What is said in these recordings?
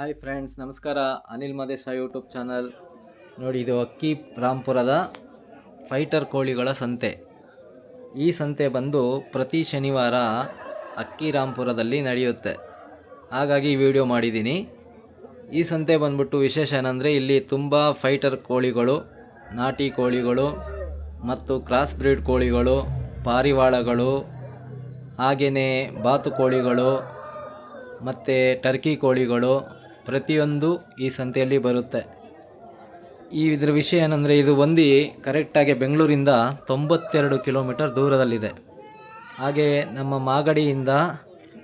Hi friends ನಮಸ್ಕಾರ. Anil ಮದೇಶ YouTube channel ನೋಡಿ, ಇದು ಅಕ್ಕಿ ರಾಂಪುರದ ಫೈಟರ್ ಕೋಳಿಗಳ ಸಂತೆ. ಈ ಸಂತೆ ಬಂದು ಪ್ರತಿ ಶನಿವಾರ ಅಕ್ಕಿ ರಾಂಪುರದಲ್ಲಿ ನಡೆಯುತ್ತೆ. ಹಾಗಾಗಿ ವಿಡಿಯೋ ಮಾಡಿದ್ದೀನಿ. ಈ ಸಂತೆ ಬಂದ್ಬಿಟ್ಟು ವಿಶೇಷ ಏನಂದರೆ, ಇಲ್ಲಿ ತುಂಬ ಫೈಟರ್ ಕೋಳಿಗಳು, ನಾಟಿ ಕೋಳಿಗಳು ಮತ್ತು ಕ್ರಾಸ್ ಬ್ರೀಡ್ ಕೋಳಿಗಳು, ಪಾರಿವಾಳಗಳು ಹಾಗೆಯೇ ಬಾತುಕೋಳಿಗಳು ಮತ್ತು ಟರ್ಕಿ ಕೋಳಿಗಳು ಪ್ರತಿಯೊಂದು ಈ ಸಂತೆಯಲ್ಲಿ ಬರುತ್ತೆ. ಈ ಇದರ ವಿಷಯ ಏನಂದರೆ ಇದು ಒಂದಿ ಕರೆಕ್ಟಾಗಿ ಬೆಂಗಳೂರಿಂದ ತೊಂಬತ್ತೆರಡು ಕಿಲೋಮೀಟರ್ ದೂರದಲ್ಲಿದೆ. ಹಾಗೆ ನಮ್ಮ ಮಾಗಡಿಯಿಂದ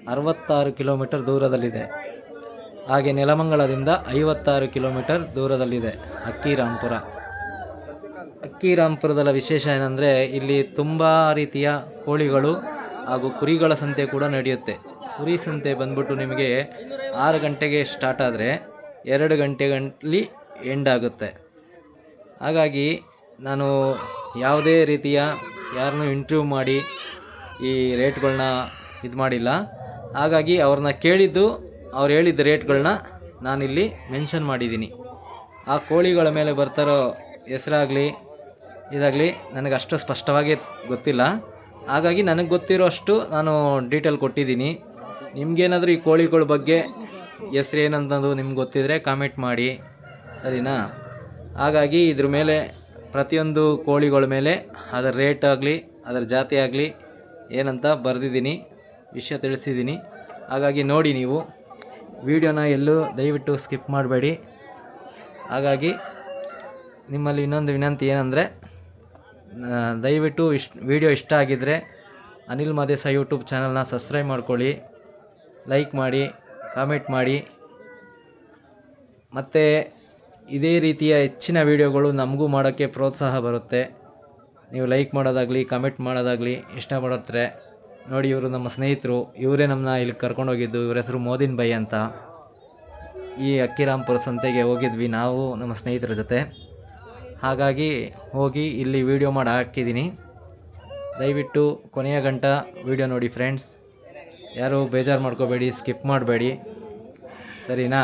ಅರವತ್ತಾರು ಕಿಲೋಮೀಟರ್ ದೂರದಲ್ಲಿದೆ. ಹಾಗೆ ನೆಲಮಂಗಲದಿಂದ ಐವತ್ತಾರು ಕಿಲೋಮೀಟರ್ ದೂರದಲ್ಲಿದೆ ಅಕ್ಕಿರಾಂಪುರ. ಅಕ್ಕಿರಾಂಪುರದಲ್ಲ ವಿಶೇಷ ಏನಂದರೆ ಇಲ್ಲಿ ತುಂಬ ರೀತಿಯ ಕೋಳಿಗಳು ಹಾಗೂ ಕುರಿಗಳ ಸಂತೆ ಕೂಡ ನಡೆಯುತ್ತೆ. ಕುರಿ ಸಂತೆ ಬಂದ್ಬಿಟ್ಟು ನಿಮಗೆ ಆರು ಗಂಟೆಗೆ ಸ್ಟಾರ್ಟ್ ಆದರೆ ಎರಡು ಗಂಟೆ ಗಂಟಲಿ ಎಂಡ್ ಆಗುತ್ತೆ. ಹಾಗಾಗಿ ನಾನು ಯಾವುದೇ ರೀತಿಯ ಯಾರನ್ನೂ ಇಂಟ್ರ್ಯೂ ಮಾಡಿ ಈ ರೇಟ್ಗಳನ್ನ ಇದು ಮಾಡಿಲ್ಲ. ಹಾಗಾಗಿ ಅವ್ರನ್ನ ಕೇಳಿದ್ದು ಅವ್ರು ಹೇಳಿದ್ದ ರೇಟ್ಗಳನ್ನ ನಾನಿಲ್ಲಿ ಮೆನ್ಷನ್ ಮಾಡಿದ್ದೀನಿ. ಆ ಕೋಳಿಗಳ ಮೇಲೆ ಬರ್ತಾರೋ ಹೆಸರಾಗಲಿ, ಇದಾಗಲಿ ನನಗೆ ಅಷ್ಟು ಸ್ಪಷ್ಟವಾಗಿ ಗೊತ್ತಿಲ್ಲ. ಹಾಗಾಗಿ ನನಗೆ ಗೊತ್ತಿರೋ ಅಷ್ಟು ನಾನು ಡೀಟೇಲ್ ಕೊಟ್ಟಿದ್ದೀನಿ. ನಿಮ್ಗೇನಾದರೂ ಈ ಕೋಳಿಗಳ ಬಗ್ಗೆ ಹೆಸ್ರು ಏನಂತಂದು ನಿಮ್ಗೆ ಗೊತ್ತಿದ್ರೆ ಕಾಮೆಂಟ್ ಮಾಡಿ, ಸರಿನಾ? ಹಾಗಾಗಿ ಇದ್ರ ಮೇಲೆ ಪ್ರತಿಯೊಂದು ಕೋಳಿಗಳ ಮೇಲೆ ಅದರ ರೇಟ್ ಆಗಲಿ, ಅದರ ಜಾತಿ ಆಗಲಿ ಏನಂತ ಬರೆದಿದ್ದೀನಿ, ವಿಷಯ ತಿಳಿಸಿದ್ದೀನಿ. ಹಾಗಾಗಿ ನೋಡಿ ನೀವು, ವಿಡಿಯೋನ ಎಲ್ಲೂ ದಯವಿಟ್ಟು ಸ್ಕಿಪ್ ಮಾಡಬೇಡಿ. ಹಾಗಾಗಿ ನಿಮ್ಮಲ್ಲಿ ಇನ್ನೊಂದು ವಿನಂತಿ ಏನಂದರೆ ದಯವಿಟ್ಟು ಇಷ್ಟ, ವಿಡಿಯೋ ಇಷ್ಟ ಆಗಿದ್ದರೆ ಅನಿಲ್ ಮಾದೇಸ ಯೂಟ್ಯೂಬ್ ಚಾನಲ್ನ ಸಬ್ಸ್ಕ್ರೈಬ್ ಮಾಡ್ಕೊಳ್ಳಿ. ಲೈಕ್ ಮಾಡಿ ಕಾಮೆಂಟ್ ಮಾಡಿ. ಮತ್ತು ಇದೇ ರೀತಿಯ ಹೆಚ್ಚಿನ ವೀಡಿಯೋಗಳು ನಮಗೂ ಮಾಡೋಕ್ಕೆ ಪ್ರೋತ್ಸಾಹ ಬರುತ್ತೆ. ನೀವು ಲೈಕ್ ಮಾಡೋದಾಗಲಿ ಕಮೆಂಟ್ ಮಾಡೋದಾಗಲಿ ಇಷ್ಟಪಡುತ್ತೆ ನೋಡಿ ಇವರು ನಮ್ಮ ಸ್ನೇಹಿತರು. ಇವರೇ ನಮ್ಮನ್ನ ಇಲ್ಲಿ ಕರ್ಕೊಂಡೋಗಿದ್ದು. ಇವ್ರ ಹೆಸರು ಮೋದಿನ್ ಬೈ ಅಂತ. ಈ ಅಕ್ಕಿರಾಂಪುರ ಸಂತೆಗೆ ಹೋಗಿದ್ವಿ ನಾವು, ನಮ್ಮ ಸ್ನೇಹಿತರ ಜೊತೆ. ಹಾಗಾಗಿ ಹೋಗಿ ಇಲ್ಲಿ ವೀಡಿಯೋ ಮಾಡಿ ಹಾಕಿದ್ದೀನಿ. ದಯವಿಟ್ಟು ಕೊನೆಯ ಗಂಟ ವೀಡಿಯೋ ನೋಡಿ ಫ್ರೆಂಡ್ಸ್ ಯಾರು ಬೇಜಾರು ಮಾಡ್ಕೋಬೇಡಿ ಸ್ಕಿಪ್ ಮಾಡಬೇಡಿ. ಸರಿನಾ?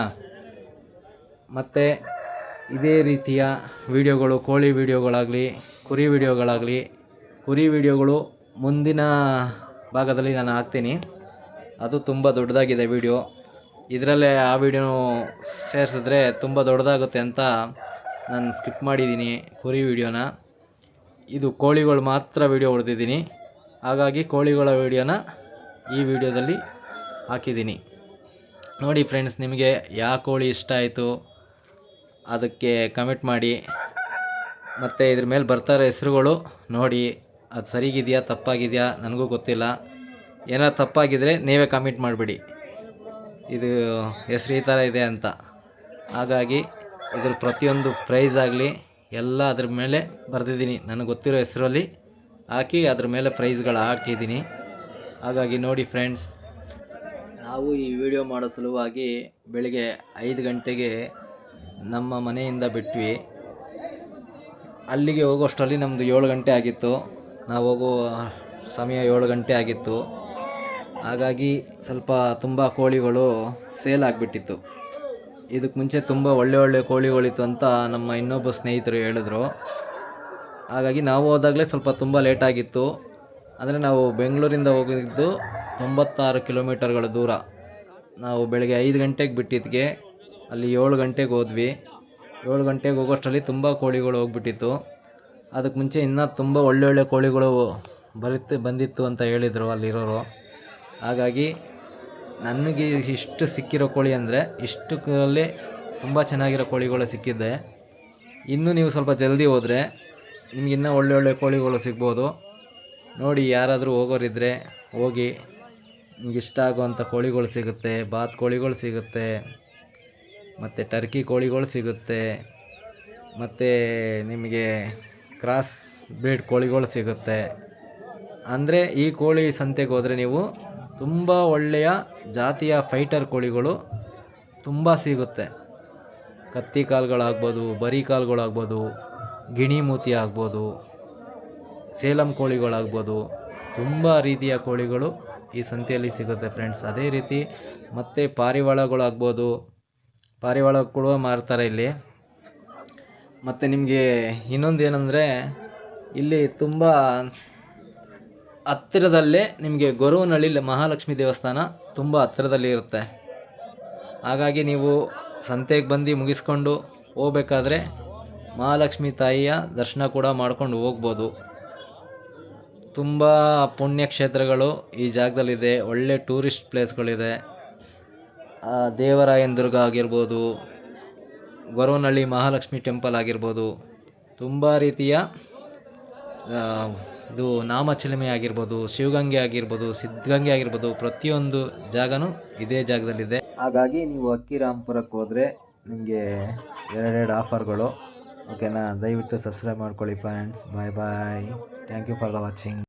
ಮತ್ತು ಇದೇ ರೀತಿಯ ವಿಡಿಯೋಗಳು, ಕೋಳಿ ವಿಡಿಯೋಗಳಾಗಲಿ, ಕುರಿ ವಿಡಿಯೋಗಳಾಗಲಿ, ಕುರಿ ವಿಡಿಯೋಗಳು ಮುಂದಿನ ಭಾಗದಲ್ಲಿ ನಾನು ಹಾಕ್ತೀನಿ. ಅದು ತುಂಬ ದೊಡ್ಡದಾಗಿದೆ ವಿಡಿಯೋ. ಇದರಲ್ಲೇ ಆ ವಿಡಿಯೋ ಸೇರಿಸಿದ್ರೆ ತುಂಬ ದೊಡ್ಡದಾಗುತ್ತೆ ಅಂತ ನಾನು ಸ್ಕಿಪ್ ಮಾಡಿದ್ದೀನಿ ಕುರಿ ವಿಡಿಯೋನ. ಇದು ಕೋಳಿಗಳು ಮಾತ್ರ ವಿಡಿಯೋ ಹೊಡೆದಿದ್ದೀನಿ. ಹಾಗಾಗಿ ಕೋಳಿಗಳ ವಿಡಿಯೋನ ಈ ವಿಡಿಯೋದಲ್ಲಿ ಹಾಕಿದ್ದೀನಿ. ನೋಡಿ ಫ್ರೆಂಡ್ಸ್ ನಿಮಗೆ ಯಾವ ಕೋಳಿ ಇಷ್ಟ ಆಯಿತು ಅದಕ್ಕೆ ಕಮೆಂಟ್ ಮಾಡಿ. ಮತ್ತು ಇದ್ರ ಮೇಲೆ ಬರ್ತಾರೆ ಹೆಸರುಗಳು. ನೋಡಿ, ಅದು ಸರಿಗಿದೆಯಾ, ತಪ್ಪಾಗಿದೆಯಾ, ನನಗೂ ಗೊತ್ತಿಲ್ಲ. ಏನಾರು ತಪ್ಪಾಗಿದ್ದರೆ ನೀವೇ ಕಮೆಂಟ್ ಮಾಡಿಬಿಡಿ. ಇದು ಹೆಸರು ಈ ಥರ ಇದೆ ಅಂತ. ಹಾಗಾಗಿ ಇದ್ರ ಪ್ರತಿಯೊಂದು ಪ್ರೈಸ್ ಆಗಲಿ, ಎಲ್ಲ ಅದ್ರ ಮೇಲೆ ಬರೆದಿದ್ದೀನಿ. ನನಗೆ ಗೊತ್ತಿರೋ ಹೆಸರಲ್ಲಿ ಹಾಕಿ, ಅದ್ರ ಮೇಲೆ ಪ್ರೈಸ್ಗಳು ಹಾಕಿದ್ದೀನಿ. ಹಾಗಾಗಿ ನೋಡಿ ಫ್ರೆಂಡ್ಸ್ ನಾವು ಈ ವಿಡಿಯೋ ಮಾಡೋ ಸಲುವಾಗಿ ಬೆಳಿಗ್ಗೆ ಐದು ಗಂಟೆಗೆ ನಮ್ಮ ಮನೆಯಿಂದ ಬಿಟ್ವಿ. ಅಲ್ಲಿಗೆ ಹೋಗೋಷ್ಟರಲ್ಲಿ ನಮ್ಮದು ಏಳು ಗಂಟೆ ಆಗಿತ್ತು. ನಾವು ಹೋಗೋ ಸಮಯ ಏಳು ಗಂಟೆ ಆಗಿತ್ತು. ಹಾಗಾಗಿ ಸ್ವಲ್ಪ ತುಂಬ ಕೋಳಿಗಳು ಸೇಲ್ ಆಗಿಬಿಟ್ಟಿತ್ತು. ಇದಕ್ಕೆ ಮುಂಚೆ ತುಂಬ ಒಳ್ಳೆ ಒಳ್ಳೆ ಕೋಳಿಗಳಿತ್ತು ಅಂತ ನಮ್ಮ ಇನ್ನೊಬ್ಬ ಸ್ನೇಹಿತರು ಹೇಳಿದ್ರು. ಹಾಗಾಗಿ ನಾವು ಹೋದಾಗಲೇ ಸ್ವಲ್ಪ ತುಂಬ ಲೇಟಾಗಿತ್ತು ಅಂದರೆ ನಾವು ಬೆಂಗಳೂರಿಂದ ಹೋಗಿದ್ದು ತೊಂಬತ್ತಾರು ಕಿಲೋಮೀಟರ್ಗಳ ದೂರ. ನಾವು ಬೆಳಗ್ಗೆ ಐದು ಗಂಟೆಗೆ ಬಿಟ್ಟಿದ್ದಕ್ಕೆ ಅಲ್ಲಿ ಏಳು ಗಂಟೆಗೆ ಹೋದ್ವಿ. ಏಳು ಗಂಟೆಗೆ ಹೋಗೋಷ್ಟರಲ್ಲಿ ತುಂಬ ಕೋಳಿಗಳು ಹೋಗ್ಬಿಟ್ಟಿತ್ತು. ಅದಕ್ಕೆ ಮುಂಚೆ ಇನ್ನೂ ತುಂಬ ಒಳ್ಳೊಳ್ಳೆ ಕೋಳಿಗಳು ಬರುತ್ತೆ ಬಂದಿತ್ತು ಅಂತ ಹೇಳಿದರು ಅಲ್ಲಿರೋರು. ಹಾಗಾಗಿ ನನಗೆ ಇಷ್ಟು ಸಿಕ್ಕಿರೋ ಕೋಳಿ ಅಂದರೆ ಇಷ್ಟಕ್ಕರಲ್ಲಿ ತುಂಬ ಚೆನ್ನಾಗಿರೋ ಕೋಳಿಗಳು ಸಿಕ್ಕಿದ್ದೆ. ಇನ್ನೂ ನೀವು ಸ್ವಲ್ಪ ಜಲ್ದಿ ಹೋದರೆ ನಿಮ್ಗೆ ಇನ್ನೂ ಒಳ್ಳೆ ಒಳ್ಳೆ ಕೋಳಿಗಳು ಸಿಗ್ಬೋದು. ನೋಡಿ, ಯಾರಾದರೂ ಹೋಗೋರಿದ್ದರೆ ಹೋಗಿ. ನಿಮ್ಗೆ ಇಷ್ಟ ಆಗುವಂಥ ಕೋಳಿಗಳು ಸಿಗುತ್ತೆ, ಬಾತ್ ಕೋಳಿಗಳು ಸಿಗುತ್ತೆ, ಮತ್ತು ಟರ್ಕಿ ಕೋಳಿಗಳು ಸಿಗುತ್ತೆ, ಮತ್ತು ನಿಮಗೆ ಕ್ರಾಸ್ ಬ್ರೀಡ್ ಕೋಳಿಗಳು ಸಿಗುತ್ತೆ. ಅಂದರೆ ಈ ಕೋಳಿ ಸಂತೆಗೆ ಹೋದರೆ ನೀವು ತುಂಬ ಒಳ್ಳೆಯ ಜಾತಿಯ ಫೈಟರ್ ಕೋಳಿಗಳು ತುಂಬ ಸಿಗುತ್ತೆ. ಕತ್ತಿ ಕಾಲುಗಳಾಗ್ಬೋದು, ಬರಿ ಕಾಲುಗಳಾಗ್ಬೋದು, ಗಿಣಿ ಮೂತಿ ಆಗ್ಬೋದು ಸೇಲಂ ಕೋಳಿಗಳಾಗ್ಬೋದು, ತುಂಬ ರೀತಿಯ ಕೋಳಿಗಳು ಈ ಸಂತೆಯಲ್ಲಿ ಸಿಗುತ್ತೆ ಫ್ರೆಂಡ್ಸ್ ಅದೇ ರೀತಿ ಮತ್ತು ಪಾರಿವಾಳಗಳಾಗ್ಬೋದು ಪಾರಿವಾಳ ಕೂಡ ಮಾರ್ತಾರೆ ಇಲ್ಲಿ. ಮತ್ತು ನಿಮಗೆ ಇನ್ನೊಂದು ಏನಂದರೆ, ಇಲ್ಲಿ ತುಂಬ ಹತ್ತಿರದಲ್ಲೇ ನಿಮಗೆ ಗೊರವನಹಳ್ಳಿ ಮಹಾಲಕ್ಷ್ಮಿ ದೇವಸ್ಥಾನ ತುಂಬ ಹತ್ತಿರದಲ್ಲಿ ಇರುತ್ತೆ. ಹಾಗಾಗಿ ನೀವು ಸಂತೆಗೆ ಬಂದು ಮುಗಿಸ್ಕೊಂಡು ಹೋಗ್ಬೇಕಾದ್ರೆ ಮಹಾಲಕ್ಷ್ಮಿ ತಾಯಿಯ ದರ್ಶನ ಕೂಡ ಮಾಡ್ಕೊಂಡು ಹೋಗ್ಬೋದು. ತುಂಬ ಪುಣ್ಯಕ್ಷೇತ್ರಗಳು ಈ ಜಾಗದಲ್ಲಿದೆ. ಒಳ್ಳೆ ಟೂರಿಸ್ಟ್ ಪ್ಲೇಸ್ಗಳಿದೆ. ದೇವರಾಯನ ದುರ್ಗ ಆಗಿರ್ಬೋದು, ಗೊರವನಹಳ್ಳಿ ಮಹಾಲಕ್ಷ್ಮಿ ಟೆಂಪಲ್ ಆಗಿರ್ಬೋದು, ತುಂಬ ರೀತಿಯ ಇದು ನಾಮಚಿಲುಮೆ ಆಗಿರ್ಬೋದು, ಶಿವಗಂಗೆ ಆಗಿರ್ಬೋದು, ಸಿದ್ಧಗಂಗೆ ಆಗಿರ್ಬೋದು, ಪ್ರತಿಯೊಂದು ಜಾಗನೂ ಇದೇ ಜಾಗದಲ್ಲಿದೆ. ಹಾಗಾಗಿ ನೀವು ಅಕ್ಕಿರಾಮ್ಪುರಕ್ಕೆ ಹೋದರೆ ನಿಮಗೆ ಎರಡೆರಡು ಆಫರ್ಗಳು. ಓಕೆನಾ? ದಯವಿಟ್ಟು ಸಬ್ಸ್ಕ್ರೈಬ್ ಮಾಡ್ಕೊಳ್ಳಿ friends bye bye thank you for watching